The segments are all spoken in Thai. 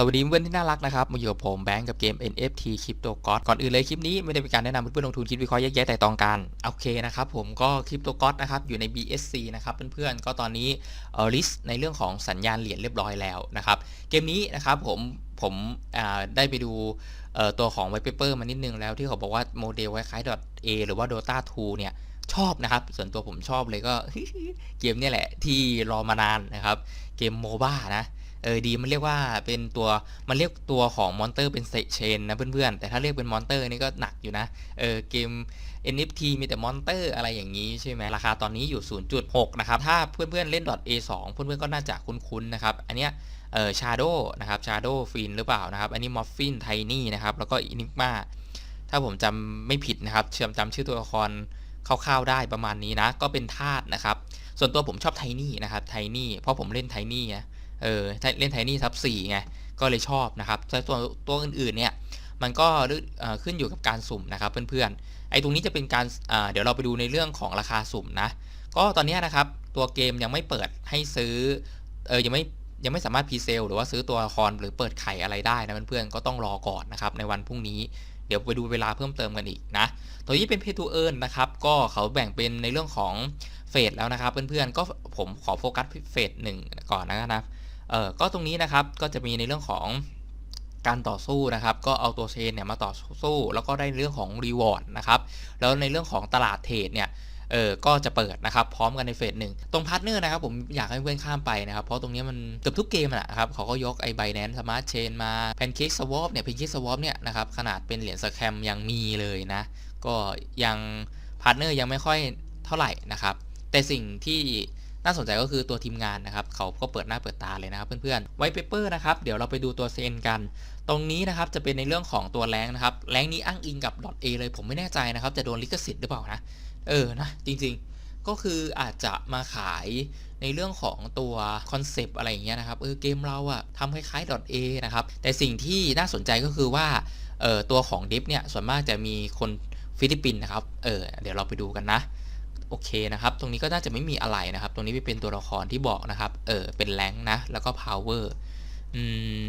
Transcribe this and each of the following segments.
สวัสดีเพื่อนที่น่ารักนะครับ มาอยู่กับผมแบงก์กับเกม NFT Crypto God ก่อนอื่นเลยคลิปนี้ไม่ได้เป็นการแนะนำเพื่อนๆลงทุนคิดวิเคราะห์แยกแยะแต่ตองกันโอเคนะครับผมก็ Crypto God นะครับอยู่ใน BSC นะครับเพื่อนๆก็ตอนนี้เออลิสในเรื่องของสัญญาณเหรียญเรียบร้อยแล้วนะครับเกมนี้นะครับผมผมได้ไปดูตัวของ white paper มานิดนึงแล้วที่เขาบอกว่าโมเดลคล้ายๆ A หรือว่า Dota 2 เนี่ยชอบนะครับ ส่วนตัวผมชอบเลยก็เกมนี่แหละที่รอมานานนะครับเกมโมบ้านะ เออดีมันเรียกว่าเป็นตัวมันเรียกตัวของมอนเตอร์เป็นเชนนะเพื่อนๆ แต่ถ้าเรียกเป็นมอนเตอร์นี่ก็หนักอยู่นะเออเกม NFT มีแต่มอนเตอร์อะไรอย่างนี้ใช่ไหมราคาตอนนี้อยู่ 0.6 นะครับ ถ้าเพื่อนๆเล่น .a2 เพื่อนๆก็น่าจะคุ้นๆนะครับ อันเนี้ยเออชาโดนะครับชาโดฟินหรือเปล่านะครับ อันนี้มอฟฟินไทนี่นะครับ แล้วก็อินิกมาถ้าผมจำไม่ผิดนะครับเชื่อมจำชื่อตัวละครคร่าวๆได้ประมาณนี้นะ ก็เป็นธาตุนะครับ ส่วนตัวผมชอบไทนี่นะครับไทนี่เพราะผมเล่นไทนี่นะ เออเล่นไทนี่ทับสี่ไงก็เลยชอบนะครับแต่ตัวตัวอื่นๆเนี่ยมันก็ขึ้นอยู่กับการสุ่มนะครับเพื่อนๆไอ้ตรงนี้จะเป็นการเดี๋ยวเราไปดูในเรื่องของราคาสุ่มนะก็ตอนนี้นะครับตัวเกมยังไม่เปิดให้ซื้อเออยังไม่ยังไม่สามารถพรีเซลหรือว่าซื้อตัวละครหรือเปิดไข่อะไรได้นะเพื่อนๆก็ต้องรอก่อนนะครับในวันพรุ่งนี้เดี๋ยวไปดูเวลาเพิ่มเติมกันอีกนะ ตัวนี้เป็น pay to earn นะครับ ก็เขาแบ่งเป็นในเรื่องของเฟสแล้วนะครับเพื่อนๆ ก็ผมขอโฟกัสเฟสหนึ่งก่อนนะครับ เออก็ตรงนี้นะครับก็จะมีในเรื่องของการต่อสู้นะครับ ก็เอาตัวเชนเนี่ยมาต่อสู้ แล้วก็ได้เรื่องของรีวอร์ดนะครับแล้วในเรื่องของตลาดเทรดเนี่ยเออก็จะเปิดนะครับ พร้อมกันในเฟสหนึ่งตรงพาร์ทเนอร์นะครับ ผมอยากให้เพื่อนข้ามไปนะครับ เพราะตรงนี้มันเกือบทุกเกมนะครับ เขาก็ยกไอ้ไบแนนสมาร์ทเชนมาแพนเค้กสวอปเนี่ยแพนเค้กสวอปเนี่ยนะครับ ขนาดเป็นเหรียญสแคมยังมีเลยนะ ก็ยังพาร์ทเนอร์ยังไม่ค่อยเท่าไหร่นะครับ แต่สิ่งที่ น่าสนใจก็คือตัวทีมงานนะครับเขาก็เปิดหน้าเปิดตาเลยนะครับเพื่อนๆไวเปเปอร์นะครับเดี๋ยวเราไปดูตัวเซนกัน ตรงนี้นะครับจะเป็นในเรื่องของตัวแรงนะครับแรงนี้อ้างอิงกับ .a เลยผมไม่แน่ใจนะครับจะโดนลิขสิทธิ์หรือเปล่านะเออนะจริงๆก็คืออาจจะมาขายในเรื่องของตัวคอนเซปต์อะไรอย่างเงี้ยนะครับเออเกมเราอะทำคล้ายๆ .a นะครับแต่สิ่งที่น่าสนใจก็คือว่าเออตัวของดิฟเนี่ยส่วนมากจะมีคนฟิลิปปินส์นะครับเออเดี๋ยวเราไปดูกันนะ โอเคนะครับ ตรงนี้ก็น่าจะไม่มีอะไรนะครับ ตรงนี้เป็นตัวละครที่บอกนะครับ เออเป็นแรงนะ แล้วก็ power อืม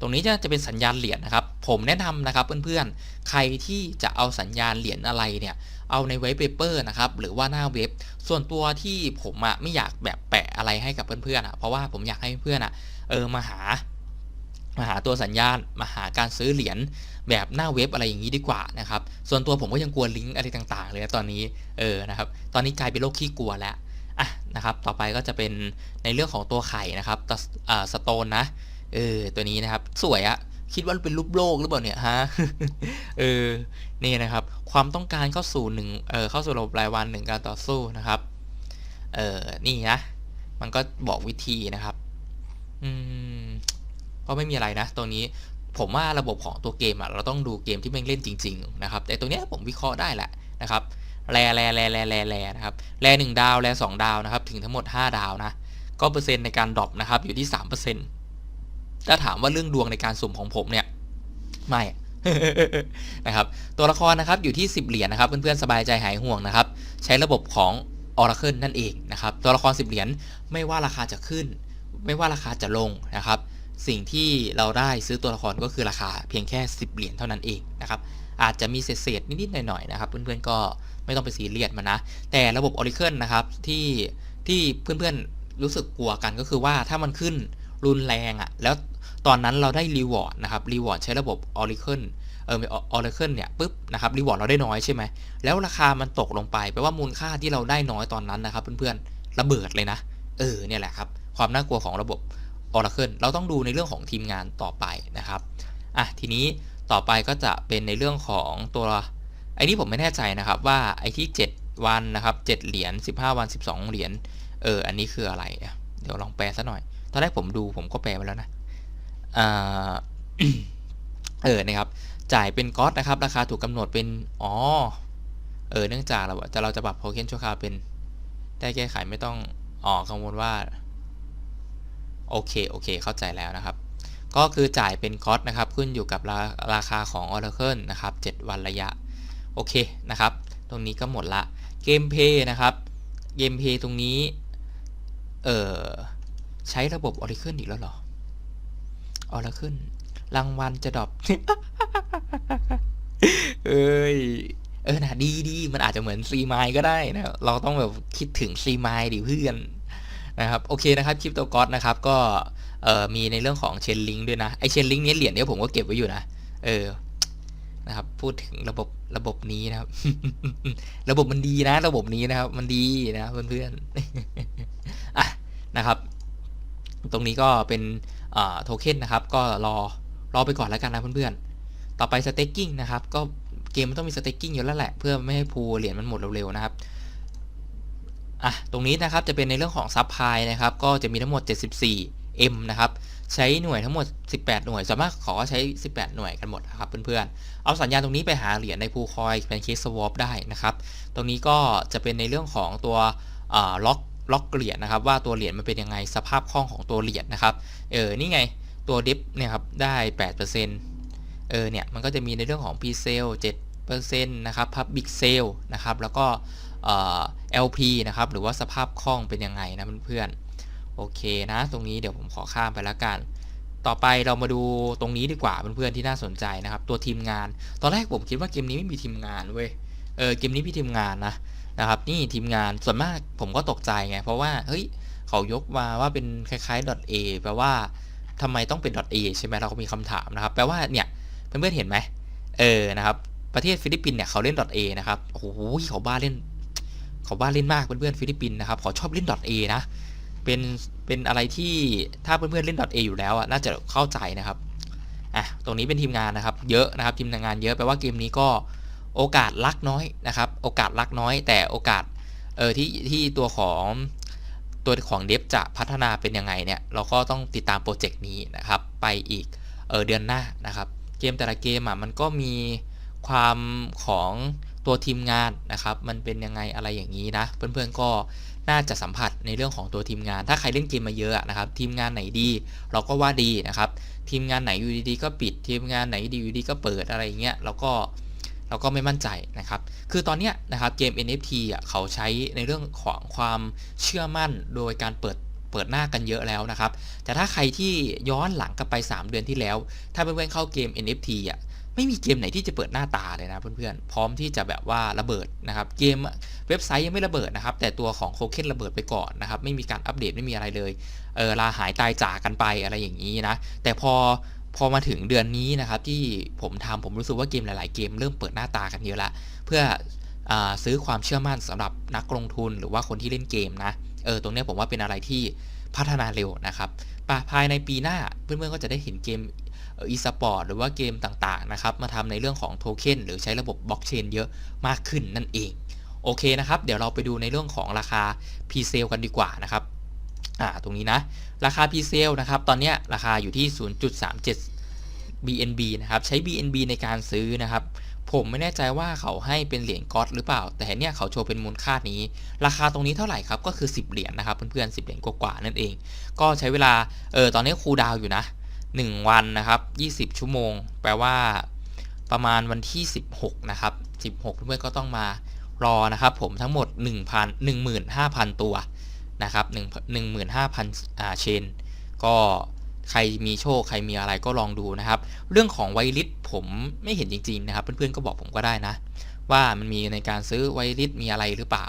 ตรงนี้จะจะเป็นสัญญาณเหรียญนะครับ ผมแนะนำนะครับเพื่อนๆ ใครที่จะเอาสัญญาณเหรียญอะไรเนี่ย เอาในไวท์เปเปอร์นะครับ หรือว่าหน้าเว็บ ส่วนตัวที่ผมอะไม่อยากแบบแปะอะไรให้กับเพื่อนๆอะเพราะว่าผมอยากให้เพื่อนอะเออมาหา มาหาตัวสัญญาณ มาหาการซื้อเหรียญแบบหน้าเว็บอะไรอย่างนี้ดีกว่านะครับ ส่วนตัวผมก็ยังกลัวลิงก์อะไรต่างๆ เลยนะตอนนี้ เออ นะครับ ตอนนี้กลายเป็นโรคขี้กลัวแล้ว อะ นะครับ ต่อไปก็จะเป็นในเรื่องของตัวไข่นะครับตัวสโตนนะ เออ ตัวนี้นะครับ สวยอะคิดว่าเป็นรูปโลกหรือเปล่าเนี่ยฮะ เออ นี่นะครับ ความต้องการเข้าสู่หนึ่งเออเข้าสู่ระบบรายวันหนึ่งการต่อสู้นะครับ เออนี่นะ มันก็บอกวิธีนะครับ อืม ก็ไม่มีอะไรนะตรงนี้ผมว่าระบบของตัวเกมอะเราต้องดูเกมที่แม่งเล่นจริงๆนะครับแต่ตรงนี้ผมวิเคราะห์ได้แหละนะครับแร่แร่แร่แร่แร่แร่นะครับแร่หนึ่งดาวแร่สองดาวนะครับถึงทั้งหมด 5 ดาวนะก็เปอร์เซ็นต์ในการดรอปนะครับอยู่ที่3%ถ้าถามว่าเรื่องดวงในการสุ่มของผมเนี่ยไม่นะครับตัวละครนะครับอยู่ที่ 10 เหรียญนะครับเพื่อนๆสบายใจหายห่วงนะครับใช้ระบบของ Oracle นั่นเองนะครับตัวละคร 10 เหรียญไม่ว่าราคาจะขึ้น ไม่ว่าราคาจะลงนะครับ สิ่งที่เราได้ซื้อตัวละครก็คือราคาเพียงแค่ 10 เหรียญเท่านั้นเองนะครับอาจจะมีเศษๆนิดๆหน่อยๆนะครับเพื่อนๆก็ไม่ต้องไปซีเรียสมันนะ แต่ระบบ Oracle นะครับที่ที่เพื่อนๆรู้สึกกลัวกันก็คือว่าถ้ามันขึ้นรุนแรงอะ่ะแล้วตอนนั้นเราได้รีวอร์ดนะครับรีวอร์ดใช้ระบบ Oracle เออ Oracle เนี่ยปุ๊บนะครับรีวอร์ดเราได้น้อยใช่ไหมแล้วราคามันตกลงไปแปลว่ามูลค่าที่เราได้น้อยตอนนั้นนะครับเพื่อนๆระเบิดเลยนะเออเนี่ยแหละครับความน่ากลัวของระบบ Oracle เราต้องดูในเรื่องของทีมงานต่อไปนะครับอะทีนี้ต่อไปก็จะเป็นในเรื่องของตัวไอ้นี่ผมไม่แน่ใจนะครับว่าไอ้ที่ 7 วันนะครับ7เหรียญ15 วัน 12 เหรียญเอออันนี้คืออะไร เดี๋ยวลองแปลซะหน่อย ตอนแรกผมดูผมก็แปลไปแล้วนะอ่าเออนะครับจ่ายเป็นก๊อตนะครับ ราคาถูกกำหนดเป็น อ๋อ เออ เนื่องจากเราจะเราจะปรับโทเค็นชั่วคราวเป็น ได้แก้ไขไม่ต้องอ๋อกังวลว่า โอเคโอเค เข้าใจแล้วนะครับ ก็คือจ่ายเป็นคอสนะครับ ขึ้นอยู่กับราราคาของ Oracle นะครับ 7 วันระยะ โอเคนะครับ ตรงนี้ก็หมดละเกมเพย์นะครับ เกมเพย์ตรงนี้ เอ่อ ใช้ระบบ Oracle อีกแล้วหรอออแล้วขึ้นรางวัลจะดรอปเอ้ยเออนะดีดีมันอาจจะเหมือนซีไมก็ได้นะ เราต้องแบบคิดถึงซีไมดิเพื่อน นะครับโอเคนะครับคลิปโตก๊อตนะครับก็มีในเรื่องของเชนลิงด้วยนะไอเชนลิงนี้เหรียญเนี้ยผมก็เก็บไว้อยู่นะเออนะครับพูดถึงระบบระบบนี้นะครับ ระบบมันดีนะ ระบบนี้นะครับ มันดีนะเพื่อนๆอะนะครับ ตรงนี้ก็เป็นโทเค็นนะครับ ก็รอรอไปก่อนแล้วกันนะเพื่อนๆต่อไปสเต็กกิ้งนะครับ ก็เกมมันต้องมีสเต็กกิ้งอยู่แล้วแหละ เพื่อไม่ให้พูเหรียญมันหมดเร็วๆนะครับ อะตรงนี้นะครับจะเป็นในเรื่องของซับพลายนะครับก็จะมีทั้งหมด 74 M นะครับใช้หน่วยทั้งหมด 18 หน่วยส่วนมากขอใช้ 18 หน่วยกันหมดนะครับเพื่อนๆ เอาสัญญาณตรงนี้ไปหาเหรียญในพูคอยเป็นเคสสวอปได้นะครับ ตรงนี้ก็จะเป็นในเรื่องของตัวล็อกล็อกเหรียญนะครับ ว่าตัวเหรียญมันเป็นยังไงสภาพคล่องของตัวเหรียญนะครับ เออ นี่ไงตัวดิฟเนี่ยครับได้ 8%เออ เนี่ยมันก็จะมีในเรื่องของ p s a l 7%นะครับ Public Sale นะครับ แล้วก็ LP นะครับ หรือว่าสภาพคล่องเป็นยังไงนะเพื่อนๆ โอเคนะ ตรงนี้เดี๋ยวผมขอข้ามไปแล้วกัน ต่อไปเรามาดูตรงนี้ดีกว่าเพื่อนๆที่น่าสนใจนะครับ ตัวทีมงาน ตอนแรกผมคิดว่าเกมนี้ไม่มีทีมงานเว้ย เออเกมนี้มีทีมงานนะนะครับนี่ทีมงานส่วนมากผมก็ตกใจไง เพราะว่าเฮ้ยเขายกมาว่าเป็นคล้ายๆ .a แปลว่าทำไมต้องเป็น .a ใช่ไหมเราก็มีคำถามนะครับ แปลว่าเนี่ยเพื่อนๆเห็นไหมเออนะครับ ประเทศฟิลิปปินส์เนี่ยเขาเล่น .a นะครับ โอ้โหเขาบ้าเล่น ขาบ้าเล่นมากเพื่อนๆฟิลิปปินส์นะครับขาชอบเล่น .a นะเป็นเป็นอะไรที่ถ้าเพื่อนๆเล่น .a อยู่แล้วอะน่าจะเข้าใจนะครับอะตรงนี้เป็นทีมงานนะครับ เยอะนะครับทีมงานเยอะแปลว่าเกมนี้ก็โอกาสลักน้อยนะครับ โอกาสลักน้อย แต่โอกาสเออที่ที่ตัวของตัวของเดฟจะพัฒนาเป็นยังไงเนี่ยเราก็ต้องติดตามโปรเจกต์นี้นะครับไปอีกเออเดือนหน้านะครับ เกมแต่ละเกมอะมันก็มีความของ ตัวทีมงานนะครับ มันเป็นยังไงอะไรอย่างนี้นะ เพื่อนๆก็น่าจะสัมผัสในเรื่องของตัวทีมงาน ถ้าใครเล่นเกมมาเยอะนะครับ ทีมงานไหนดี เราก็ว่าดีนะครับ ทีมงานไหนอยู่ดีๆก็ปิด ทีมงานไหนดีอยู่ดีก็เปิดอะไรอย่างเงี้ยเราก็เราก็ไม่มั่นใจนะครับ คือตอนเนี้ยนะครับเกม NFT อะเขาใช้ในเรื่องของความเชื่อมั่นโดยการเปิดเปิดหน้ากันเยอะแล้วนะครับ แต่ถ้าใครที่ย้อนหลังกลับไป 3 เดือนที่แล้ว ถ้าเพื่อนๆเข้าเกม NFT อะ ไม่มีเกมไหนที่จะเปิดหน้าตาเลยนะเพื่อนๆ พร้อมที่จะแบบว่าระเบิดนะครับ เกมเว็บไซต์ยังไม่ระเบิดนะครับ แต่ตัวของโคเคนระเบิดไปก่อนนะครับ ไม่มีการอัปเดตไม่มีอะไรเลย เออลาหายตายจากกันไปอะไรอย่างนี้นะ แต่พอพอมาถึงเดือนนี้นะครับที่ผมทำผมรู้สึกว่าเกมหลาย ๆ เกมเริ่มเปิดหน้าตากันเยอะละ เพื่ออซื้อความเชื่อมั่นสำหรับนักลงทุนหรือว่าคนที่เล่นเกมนะเออตรงนี้ผมว่าเป็นอะไรที่พัฒนาเร็วนะครับภายในปีหน้าเพื่อนๆก็จะได้เห็นเกม อีสปอร์ตหรือว่าเกมต่างๆนะครับมาทำในเรื่องของโทเค็นหรือใช้ระบบบล็อกเชนเยอะมากขึ้นนั่นเอง โอเคนะครับ เดี๋ยวเราไปดูในเรื่องของราคา p s a l e กันดีกว่านะครับอ่าตรงนี้นะ ราคา p s a l e นะครับตอนนี้ราคาอยู่ที่ 0.37 BNB นะครับใช้ BNB ในการซื้อนะครับผมไม่แน่ใจว่าเขาให้เป็นเหรียญก๊อตหรือเปล่า แต่เนี่ยเขาโชว์เป็นมูลค่านี้ ราคาตรงนี้เท่าไหร่ครับ ก็คือ 10 เหรียญนะครับเพื่อนๆ10 เหรียญกว่าๆนั่นเอง ก็ใช้เวลา เออตอนนี้ครูดาวอยู่นะ 1 วันนะครับ 20 ชั่วโมง แปลว่า ประมาณวันที่ 16 นะครับ 16 เพื่อนก็ต้องมารอนะครับ ผมทั้งหมด 1,000 15,000 ตัวนะครับ15,000อ่าเชน ก็ใครมีโชคใครมีอะไรก็ลองดูนะครับ เรื่องของไวลิสผมไม่เห็นจริง ๆ นะครับ เพื่อนๆก็บอกผมก็ได้นะ ว่ามันมีในการซื้อไวลิสมีอะไรหรือเปล่า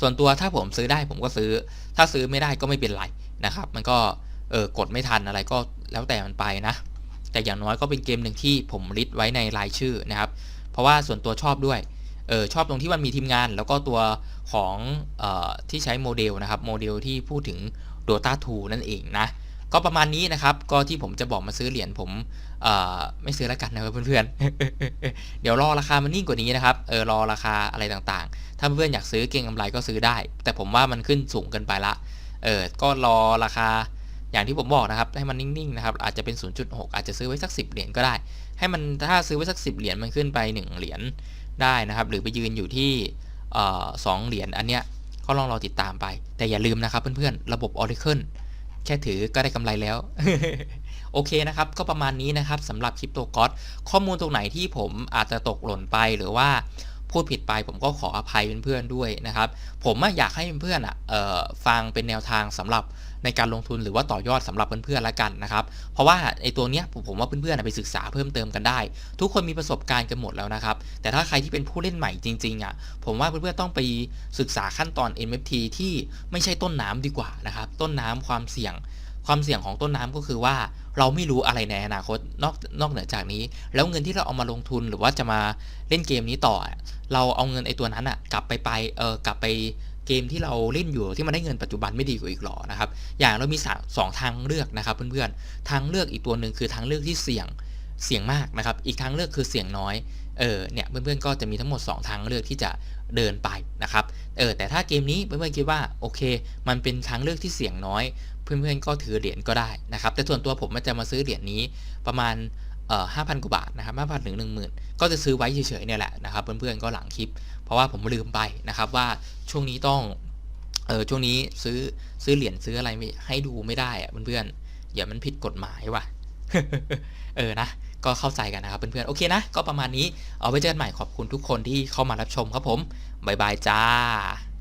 ส่วนตัวถ้าผมซื้อได้ผมก็ซื้อ ถ้าซื้อไม่ได้ก็ไม่เป็นไรนะครับ มันก็ เออกดไม่ทันอะไรก็แล้วแต่มันไปนะ แต่อย่างน้อยก็เป็นเกมหนึ่งที่ผมลิสต์ไว้ในรายชื่อนะครับ เพราะว่าส่วนตัวชอบด้วยเออชอบตรงที่มันมีทีมงาน แล้วก็ตัวของออที่ใช้โมเดลนะครับโมเดลที่พูดถึง Dota 2 นั่นเองนะ ก็ประมาณนี้นะครับ ก็ที่ผมจะบอกมาซื้อเหรียญผมไม่ซื้อแล้วกันนะครับเพื่อนๆ เดี๋ยวรอราคามันนิ่งกว่านี้นะครับเออรอราคาอะไรต่างๆ ถ้าเพื่อนอยากซื้อเก่งกำไรก็ซื้อได้ แต่ผมว่ามันขึ้นสูงเกินไปละเออก็รอราคา อย่างที่ผมบอกนะครับ ให้มันนิ่งๆนะครับ อาจจะเป็น 0.6 อาจจะซื้อไว้สัก 10 เหรียญก็ได้ ให้มันถ้าซื้อไว้สัก 10 เหรียญมันขึ้นไป 1 เหรียญได้นะครับ หรือไปยืนอยู่ที่สองเหรียญอันเนี้ยก็ลองรอติดตามไป แต่อย่าลืมนะครับเพื่อนๆ ระบบ Oracle แค่ถือก็ได้กำไรแล้ว โอเคนะครับ ก็ประมาณนี้นะครับสำหรับคริปโตกอสข้อมูลตรงไหนที่ผมอาจจะตกหล่นไปหรือว่า พูดผิดไปผมก็ขออภัยเพื่อนๆด้วยนะครับ ผมอยากให้เพื่อนๆอะฟังเป็นแนวทางสำหรับในการลงทุนหรือว่าต่อยอดสำหรับเพื่อนๆละกันนะครับ เพราะว่าไอ้ตัวเนี้ยผมว่าเพื่อนๆไปศึกษาเพิ่มเติมกันได้ ทุกคนมีประสบการณ์กันหมดแล้วนะครับ แต่ถ้าใครที่เป็นผู้เล่นใหม่จริงๆอะผมว่าเพื่อนๆต้องไปศึกษาขั้นตอน NFT ที่ไม่ใช่ต้นน้ำดีกว่านะครับ ต้นน้ำความเสี่ยง ความเสี่ยงของต้นน้ำก็คือว่าเราไม่รู้อะไรในอนาคตนอกนอกเหนือจากนี้ แล้วเงินที่เราเอามาลงทุนหรือว่าจะมาเล่นเกมนี้ต่อ เราเอาเงินไอ้ตัวนั้นอะกลับไปไปเออกลับไปเกมที่เราเล่นอยู่ที่มันได้เงินปัจจุบันไม่ดีกว่าอีกหรอนะครับ อย่างเรามีสองทางเลือกนะครับเพื่อนๆทางเลือกอีกตัวหนึ่งคือทางเลือกที่เสี่ยง เสี่ยงมากนะครับ อีกทางเลือกคือเสี่ยงน้อย เออ เนี่ยเพื่อนๆก็จะมีทั้งหมด 2 ทางเลือกที่จะเดินไปนะครับ เออ แต่ถ้าเกมนี้เพื่อนๆคิดว่าโอเค มันเป็นทางเลือกที่เสี่ยงน้อย เพื่อนๆก็ถือเหรียญก็ได้นะครับ แต่ส่วนตัวผมมันจะมาซื้อเหรียญนี้ประมาณเอ่อห้าพันกว่าบาทนะครับห้าพันถึงหนึ่งหมื่นก็จะซื้อไว้เฉยๆเนี่ยแหละนะครับเพื่อนๆก็หลังคลิป เพราะว่าผมลืมไปนะครับว่าช่วงนี้ต้องเออช่วงนี้ซื้อซื้อเหรียญซื้ออะไรไม่ให้ดูไม่ได้อะเพื่อนๆอย่ามันผิดกฎหมายว่ะ เออนะก็เข้าใจกันนะครับเพื่อนๆโอเคนะ ก็ประมาณนี้เอาไว้เจอกันใหม่ขอบคุณทุกคนที่เข้ามารับชมครับผมบ๊ายบายจ้า